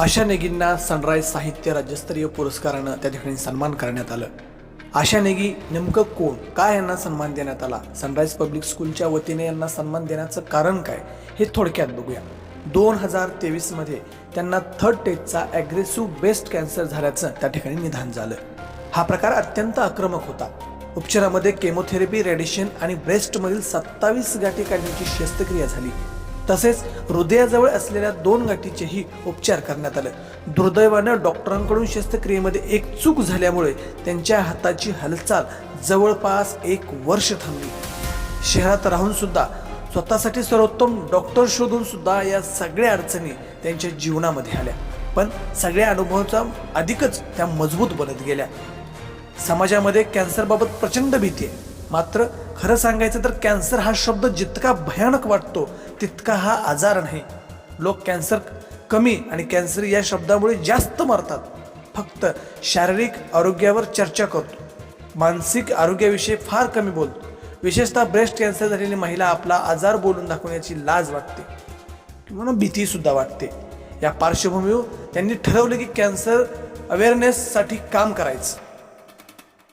आशा नेगींना sunrise साहित्य राज्यस्तरीय पुरस्कारानं त्या ठिकाणी सन्मान करण्यात आलं. आशा नेगी नेमकं कोण? काय यांना सन्मान देण्यात आला? सनराईज पब्लिक स्कूलच्या वतीने यांना सन्मान देण्याचं कारण काय? हे थोडक्यात बघूया. दोन हजार तेवीसमध्ये त्यांना थर्ड टेजचा ॲग्रेसिव्ह ब्रेस्ट कॅन्सर झाल्याचं त्या ठिकाणी निदान झालं. हा प्रकार अत्यंत आक्रमक होता. उपचारामध्ये केमोथेरपी रेडिएशन आणि ब्रेस्टमधील सत्तावीस गाठी काढण्याची शस्त्रक्रिया झाली. तसेच हृदयाजवळ असलेल्या दोन गाठीचेही उपचार करण्यात आले. दुर्दैवानं डॉक्टरांकडून शस्त्रक्रियेमध्ये एक चूक झाल्यामुळे त्यांच्या हाताची हालचाल जवळपास एक वर्ष थांबली. शहरात राहून सुद्धा स्वतःसाठी सर्वोत्तम डॉक्टर शोधून सुद्धा या सगळ्या अडचणी त्यांच्या जीवनामध्ये आल्या. पण सगळ्या अनुभवाचा अधिकच त्या मजबूत बनत गेल्या. समाजामध्ये कॅन्सरबाबत प्रचंड भीती आहे. मात्र खरं सांगायचं तर कॅन्सर हा शब्द जितका भयानक वाटतो तितका हा आजार नाही. लोक कॅन्सर कमी आणि कॅन्सर या शब्दामुळे जास्त मरतात. फक्त शारीरिक आरोग्यावर चर्चा करतो. मानसिक आरोग्याविषयी फार कमी बोलतो. विशेषतः ब्रेस्ट कॅन्सर झालेली महिला आपला आजार बोलून दाखवण्याची लाज वाटते. किंवा भीतीसुद्धा वाटते. या पार्श्वभूमीवर त्यांनी ठरवलं की कॅन्सर अवेअरनेससाठी काम करायचं.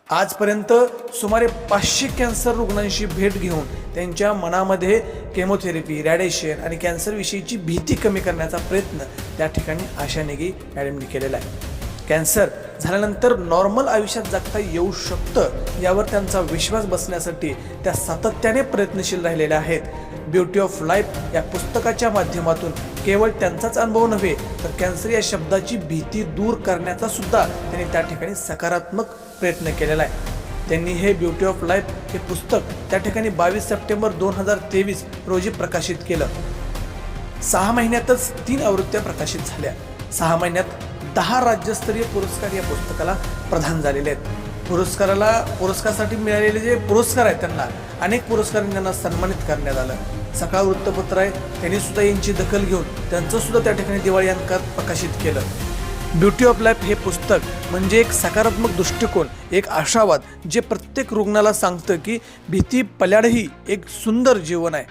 आजपर्यंत सुमारे पाचशे कॅन्सर रुग्णांशी भेट घेऊन त्यांच्या मनामध्ये केमोथेरपी रॅडिएशन आणि कॅन्सरविषयीची भीती कमी करण्याचा प्रयत्न त्या ठिकाणी आशा नेगी मॅडमनी केलेला आहे. कॅन्सर झाल्यानंतर नॉर्मल आयुष्यात जगता येऊ शकतं यावर त्यांचा विश्वास बसण्यासाठी त्या सातत्याने प्रयत्नशील राहिलेल्या आहेत. ब्युटी ऑफ लाईफ या पुस्तकाच्या माध्यमातून केवळ त्यांचाच अनुभव नव्हे तर कॅन्सर या शब्दाची भीती दूर करण्याचा सुद्धा त्यांनी त्या ठिकाणी सकारात्मक प्रयत्न केलेला आहे. त्यांनी हे ब्युटी ऑफ लाईफ हे पुस्तक त्या ठिकाणी बावीस सप्टेंबर दोन हजार तेवीस रोजी प्रकाशित केलं. सहा महिन्यातच तीन आवृत्त्या प्रकाशित झाल्या. सहा महिन्यात दहा राज्यस्तरीय पुरस्कार या पुस्तकाला प्रदान झालेले आहेत. पुरस्काराला पुरस्कारासाठी मिळालेले जे पुरस्कार आहेत त्यांना अनेक पुरस्कारांनी त्यांना सन्मानित करण्यात आलं. सकाळ वृत्तपत्र आहे त्यांनी सुद्धा यांची दखल घेऊन त्यांचं सुद्धा त्या ठिकाणी दिवाळी अंकात प्रकाशित केलं. ब्युटी ऑफ लाईफ हे पुस्तक म्हणजे एक सकारात्मक दृष्टिकोन एक आशावाद जे प्रत्येक रुग्णाला सांगतं की भीती पल्याडही एक सुंदर जीवन आहे.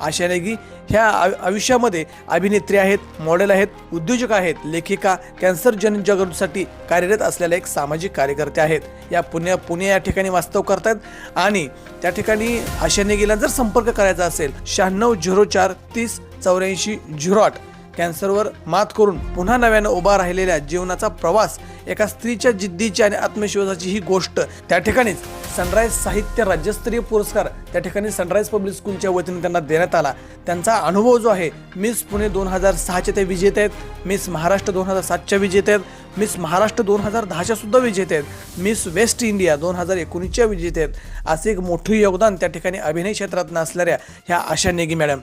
आशाने की ह्या आयुष्यामध्ये अभिनेत्री आहेत मॉडेल आहेत उद्योजक आहेत लेखिका कॅन्सर जनजागृतीसाठी कार्यरत असलेल्या एक सामाजिक कार्यकर्ते आहेत. या पुण्या पुणे या ठिकाणी वास्तव करतात आणि त्या ठिकाणी आशाने जर संपर्क करायचा असेल शहाण्णव झिरो चार तीस चौऱ्याऐंशी झिरो आठ कॅन्सरवर मात करून पुन्हा नव्यानं उभा राहिलेल्या जीवनाचा प्रवास एका स्त्रीच्या जिद्दीची आणि आत्मविश्वासाची ही गोष्ट. त्या ठिकाणीच सनराईज साहित्य राज्यस्तरीय पुरस्कार त्या ठिकाणी सनराईज पब्लिक स्कूलच्या वतीने त्यांना देण्यात आला. त्यांचा अनुभव जो आहे मिस पुणे दोन हजार सहाच्या ते विजेते आहेत मिस महाराष्ट्र दोन हजार सातच्या विजेते आहेत मिस महाराष्ट्र दोन हजार दहाच्या सुद्धा विजेते आहेत मिस वेस्ट इंडिया दोन हजार एकोणीसच्या विजेते आहेत. असे एक मोठं योगदान त्या ठिकाणी अभिनय क्षेत्रात नसलेल्या ह्या आशा नेगी मॅडम.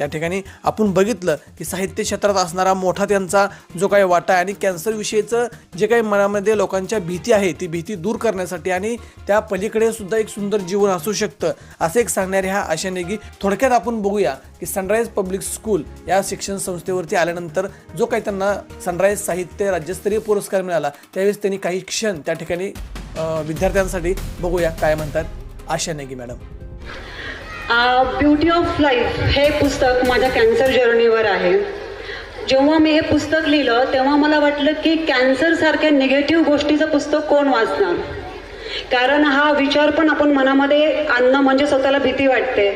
त्या ठिकाणी आपण बघितलं की साहित्य क्षेत्रात असणारा मोठा त्यांचा जो काही वाटा आहे आणि कॅन्सरविषयीचं जे काही मनामध्ये लोकांच्या भीती आहे ती भीती दूर करण्यासाठी आणि त्या पलीकडे सुद्धा एक सुंदर जीवन असू शकतं असं एक सांगणारे ह्या आशाने की थोडक्यात आपण बघूया की सनराईज पब्लिक स्कूल या शिक्षण संस्थेवरती आल्यानंतर जो काही त्यांना सनराईज साहित्य राज्यस्तरीय पुरस्कार मिळाला त्यावेळेस त्यांनी काही क्षण त्या ठिकाणी विद्यार्थ्यांसाठी बघूया काय म्हणतात Asha Negi madam. Beauty of life हे पुस्तक माझ्या कॅन्सर जर्नीवर आहे. जेव्हा मी हे पुस्तक लिहिलं तेव्हा मला वाटलं की कॅन्सरसारख्या निगेटिव्ह गोष्टीचं पुस्तक कोण वाचणार? कारण हा विचार पण आपण मनामध्ये आणणं म्हणजे स्वतःला भीती वाटते.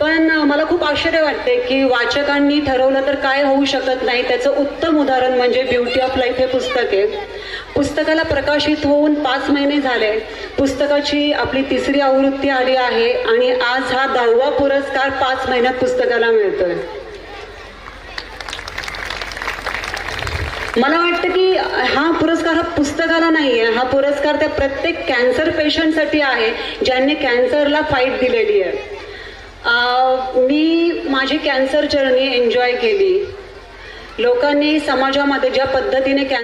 पण मला खूप आश्चर्य वाटते की वाचकांनी ठरवलं तर काय होऊ शकत नाही. त्याचं उत्तम उदाहरण म्हणजे ब्युटी ऑफ लाईफ हे पुस्तक आहे. पुस्तकाला प्रकाशित होऊन पाच महिने झाले. पुस्तकाची आपली तिसरी आवृत्ती आली आहे आणि आज हा दहावा पुरस्कार पाच महिन्यात पुस्तकाला मिळतोय. मला वाटतं की हा पुरस्कार हा पुस्तकाला नाही आहे हा पुरस्कार त्या प्रत्येक कॅन्सर पेशंटसाठी आहे ज्यांनी कॅन्सरला फाईट दिलेली आहे. मी माझी कॅन्सर जर्नी एन्जॉय केली. लोकांनी समाजामध्ये ज्या पद्धतीने कॅन्सर